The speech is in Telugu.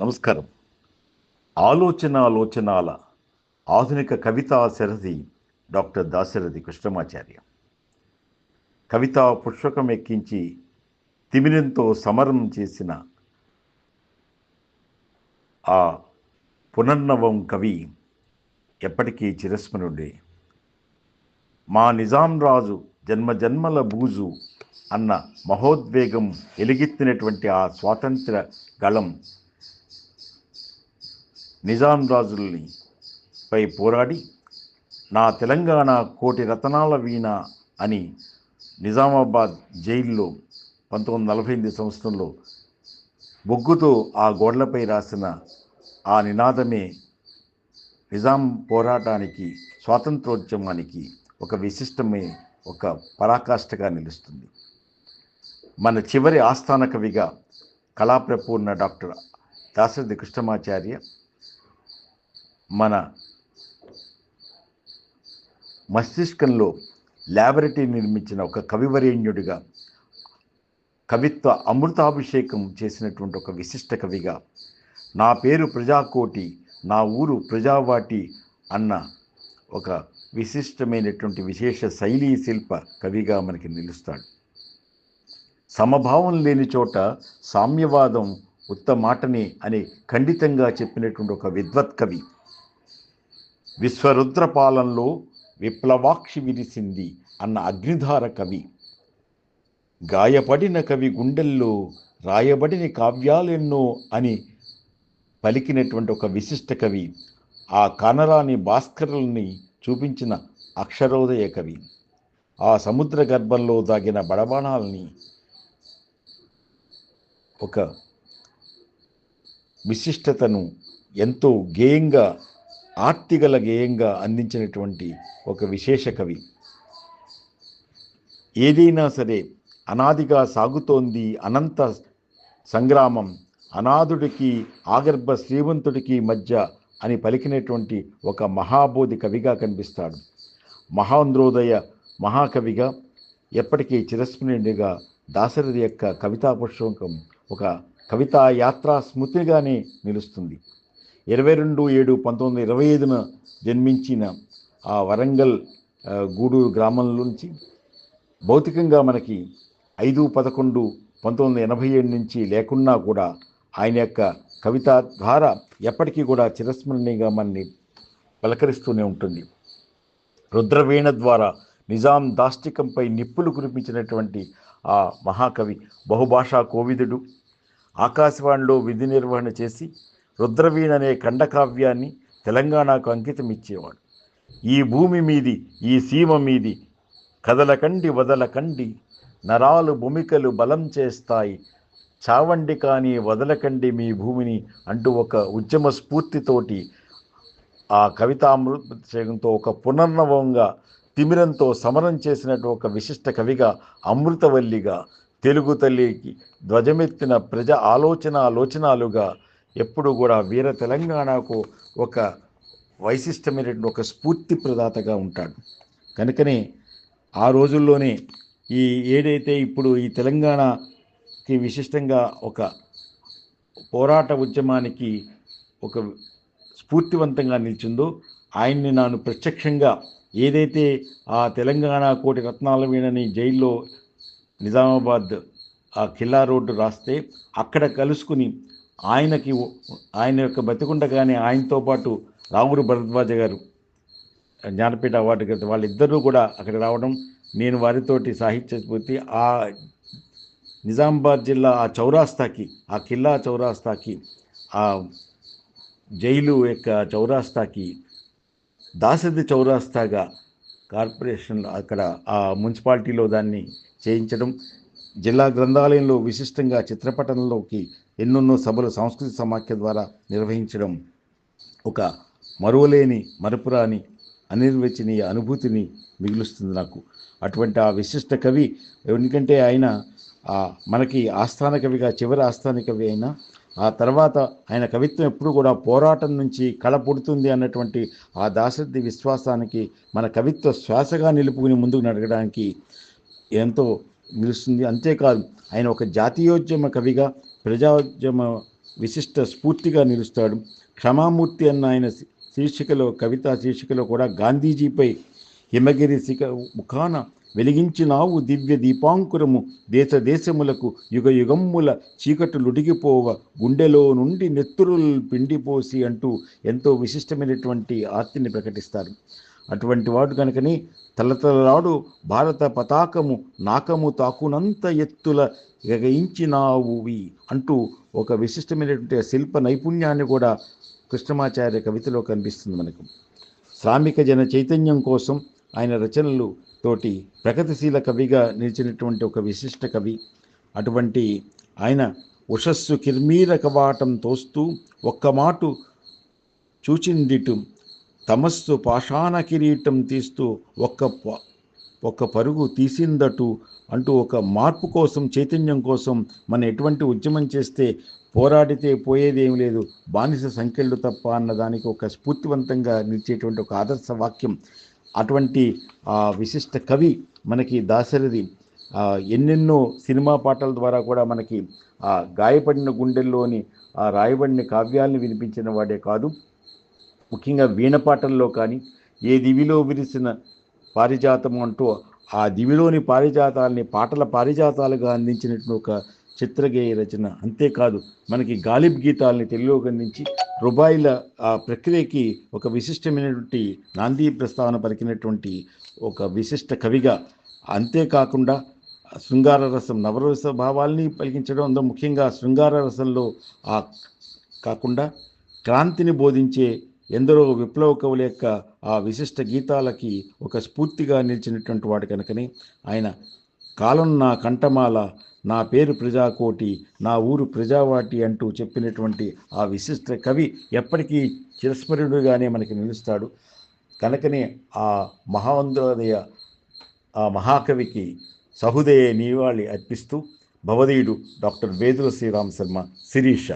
నమస్కారం. ఆలోచన ఆలోచనాల ఆధునిక కవితా శరథి డాక్టర్ దాశరథి కృష్ణమాచార్య. కవితా పుష్పకం ఎక్కించి తిమిరంతో సమరం చేసిన ఆ పునర్నవం కవి ఎప్పటికీ చిరస్మరుడే మా నిజాం రాజు జన్మ జన్మల బూజు అన్న మహోద్వేగం ఎలుగెత్తినటువంటి ఆ స్వాతంత్ర గళం నిజాం రాజుల్ని పై పోరాడి నా తెలంగాణ కోటి రతనాల వీణ అని నిజామాబాద్ జైల్లో పంతొమ్మిది వందల నలభై ఎనిమిది సంవత్సరంలో బొగ్గుతో ఆ గోడలపై రాసిన ఆ నినాదమే నిజాం పోరాటానికి స్వాతంత్రోద్యమానికి ఒక విశిష్టమే ఒక పరాకాష్ఠగా నిలుస్తుంది. మన చివరి ఆస్థాన కవిగా కళాప్రపూర్ణ డాక్టర్ దాశరథి కృష్ణమాచార్య మన మస్తిష్కంలో ల్యాబొరేటరీ నిర్మించిన ఒక కవివరేణ్యుడిగా కవిత్వ అమృతాభిషేకం చేసినటువంటి ఒక విశిష్ట కవిగా నా పేరు ప్రజాకోటి నా ఊరు ప్రజావాటి అన్న ఒక విశిష్టమైనటువంటి విశేష శైలీ శిల్ప కవిగా మనకి నిలుస్తాడు. సమభావం లేని చోట సామ్యవాదం ఉత్తమాటని అని ఖండితంగా చెప్పినటువంటి ఒక విద్వత్ కవి విశ్వరుద్ర పాలనలో విప్లవాక్షి విరిసింది అన్న అగ్నిధార కవి. గాయపడిన కవి గుండెల్లో రాయబడిన కావ్యాలెన్నో అని పలికినటువంటి ఒక విశిష్ట కవి ఆ కనరాని భాస్కరుల్ని చూపించిన అక్షరోదయ కవి. ఆ సముద్ర గర్భంలో దాగిన బడబాణాలని ఒక విశిష్టతను ఎంతో గేయంగా ఆర్తిగల గేయంగా అందించినటువంటి ఒక విశేష కవి. ఏదైనా సరే అనాదిగా సాగుతోంది అనంత సంగ్రామం అనాథుడికి ఆగర్భ శ్రీమంతుడికి మధ్య అని పలికినటువంటి ఒక మహాబోధి కవిగా కనిపిస్తాడు. మహాంధ్రోదయ మహాకవిగా ఎప్పటికీ చిరస్మరణీయుడిగా దాశరథి యొక్క కవితా పుష్పకం ఒక కవితా యాత్రా స్మృతిగానే నిలుస్తుంది. ఇరవై రెండు ఏడు పంతొమ్మిది ఇరవై ఐదున జన్మించిన ఆ వరంగల్ గూడూరు గ్రామం నుంచి భౌతికంగా మనకి ఐదు పదకొండు పంతొమ్మిది వందల ఎనభై ఏడు నుంచి లేకున్నా కూడా ఆయన యొక్క కవిత ద్వారా ఎప్పటికీ కూడా చిరస్మరణీయంగా మనని పలకరిస్తూనే ఉంటుంది. రుద్రవీణ ద్వారా నిజాం దాష్టికంపై నిప్పులు కురిపించినటువంటి ఆ మహాకవి బహుభాషా కోవిదుడు ఆకాశవాణిలో విధి నిర్వహణ చేసి రుద్రవీణ అనే ఖండకావ్యాన్ని తెలంగాణకు అంకితం ఇచ్చేవాడు. ఈ భూమి మీది ఈ సీమ మీది కదలకండి వదలకండి నరాలు భూమికలు బలం చేస్తాయి చావండి కానీ వదలకండి మీ భూమిని అంటూ ఒక ఉద్యమ స్ఫూర్తితోటి ఆ కవితామృతంతో ఒక పునర్నవంగా తిమిరంతో సమరం చేసినట్టు ఒక విశిష్ట కవిగా అమృతవల్లిగా తెలుగు తల్లికి ధ్వజమెత్తిన ప్రజ ఆలోచన ఆలోచనాలుగా ఎప్పుడు కూడా వీర తెలంగాణకు ఒక వైశిష్టమైనటువంటి ఒక స్ఫూర్తి ప్రదాతగా ఉంటాడు. కనుకనే ఆ రోజుల్లోనే ఈ ఏదైతే ఇప్పుడు ఈ తెలంగాణకి విశిష్టంగా ఒక పోరాట ఉద్యమానికి ఒక స్ఫూర్తివంతంగా నిలిచిందో ఆయన్ని నాను ప్రత్యక్షంగా ఏదైతే ఆ తెలంగాణ కోటి రత్నాల వీణని జైల్లో నిజామాబాద్ ఆ ఖిల్లా రోడ్డు రాస్తే అక్కడ కలుసుకుని ఆయనకి ఆయన యొక్క బతికుండగానే ఆయనతో పాటు రాముడు భరద్వాజ గారు జ్ఞానపీఠ అవార్డు గ్రహీత వాళ్ళిద్దరూ కూడా అక్కడ రావడం నేను వారితోటి సాహిత్య స్ఫూర్తి ఆ నిజామాబాద్ జిల్లా ఆ చౌరాస్తాకి ఆ ఖిల్లా చౌరాస్తాకి ఆ జైలు యొక్క చౌరాస్తాకి దాసరి చౌరాస్తాగా కార్పొరేషన్ అక్కడ ఆ మున్సిపాలిటీలో దాన్ని చేయించడం జిల్లా గ్రంథాలయంలో విశిష్టంగా చిత్రపటంలోకి ఎన్నెన్నో సభలు సంస్కృతి సమాఖ్య ద్వారా నిర్వహించడం ఒక మరువలేని మరపురాని అనిర్వచనీయ అనుభూతిని మిగులుస్తుంది నాకు. అటువంటి ఆ విశిష్ట కవి ఎందుకంటే ఆయన మనకి ఆస్థాన కవిగా చివరి ఆస్థాన కవి అయినా ఆ తర్వాత ఆయన కవిత్వం ఎప్పుడు కూడా పోరాటం నుంచి కళ పుడుతుంది అన్నటువంటి ఆ దాశరథి విశ్వాసానికి మన కవిత్వ శ్వాసగా నిలుపుకుని ముందుకు నడగడానికి ఎంతో నిలుస్తుంది అంతేకాదు ఆయన ఒక జాతీయోద్యమ కవిగా ప్రజాద్యమ విశిష్ట స్ఫూర్తిగా నిలుస్తాడు. క్షమామూర్తి అన్న ఆయన శీర్షికలో కవితా శీర్షికలో కూడా గాంధీజీపై హిమగిరి శిఖ ముఖాన వెలిగించినావు దివ్య దీపాంకురము. దేశ దేశములకు యుగ యుగమ్ముల చీకటులుడిగిపోవ గుండెలో నుండి నెత్తురులు పిండిపోసి అంటూ ఎంతో విశిష్టమైనటువంటి ఆర్తిని ప్రకటిస్తారు. అటువంటి వాడు కనుకని తలతలనాడు భారత పతాకము నాకము తాకునంత ఎత్తుల ఎగయించినావువి అంటూ ఒక విశిష్టమైనటువంటి శిల్ప నైపుణ్యాన్ని కూడా కృష్ణమాచార్య కవితలో కనిపిస్తుంది మనకు. శ్రామిక జన చైతన్యం కోసం ఆయన రచనలు తోటి ప్రగతిశీల కవిగా నిలిచినటువంటి ఒక విశిష్ట కవి. అటువంటి ఆయన ఉషస్సు కిర్మీర కవాటం తోస్తూ ఒక్క మాటు చూచిందిటు తమస్సు పాషాణ కిరీటం తీస్తూ ఒక్క ప- ఒక్క పరుగు తీసిందటు అంటూ ఒక మార్పు కోసం చైతన్యం కోసం మనం ఎటువంటి ఉద్యమం చేస్తే పోరాడితే పోయేదేం లేదు. బానిస సంఖ్యలు తప్ప అన్నదానికి ఒక స్ఫూర్తివంతంగా నిలిచేటువంటి ఒక ఆదర్శ వాక్యం. అటువంటి ఆ విశిష్ట కవి మనకి దాశరథి ఎన్నెన్నో సినిమా పాటల ద్వారా కూడా మనకి ఆ గాయపడిన గుండెల్లోని ఆ రాయబడిన కావ్యాలను వినిపించిన వాడే కాదు. ముఖ్యంగా వీణ పాటల్లో కానీ ఏ దివిలో విరిసిన పారిజాతం అంటూ ఆ దివిలోని పారిజాతాలని పాటల పారిజాతాలుగా అందించినట్టు ఒక చిత్రగేయ రచన. అంతేకాదు మనకి గాలిబ్ గీతాలని తెలుగులోకి అందించి రుబాయిల ఆ ప్రక్రియకి ఒక విశిష్టమైనటువంటి నాందీ ప్రస్తావన పలికినటువంటి ఒక విశిష్ట కవిగా అంతేకాకుండా శృంగార రసం నవరస భావాల్ని పలికించడం అందులో ముఖ్యంగా శృంగార రసంలో ఆ కాకుండా క్రాంతిని బోధించే ఎందరో విప్లవ కవుల యొక్క ఆ విశిష్ట గీతాలకి ఒక స్ఫూర్తిగా నిలిచినటువంటి వాడు కనుకని ఆయన కాలం నా కంఠమాల నా పేరు ప్రజాకోటి నా ఊరు ప్రజావాటి అంటూ చెప్పినటువంటి ఆ విశిష్ట కవి ఎప్పటికీ చిరస్మరుడుగానే మనకి నిలుస్తాడు. కనుకనే ఆ మహావందోదయ ఆ మహాకవికి సహృదయ నివాళి అర్పిస్తూ భవదీయుడు డాక్టర్ వేదుల శ్రీరామ్ శర్మ శిరీష.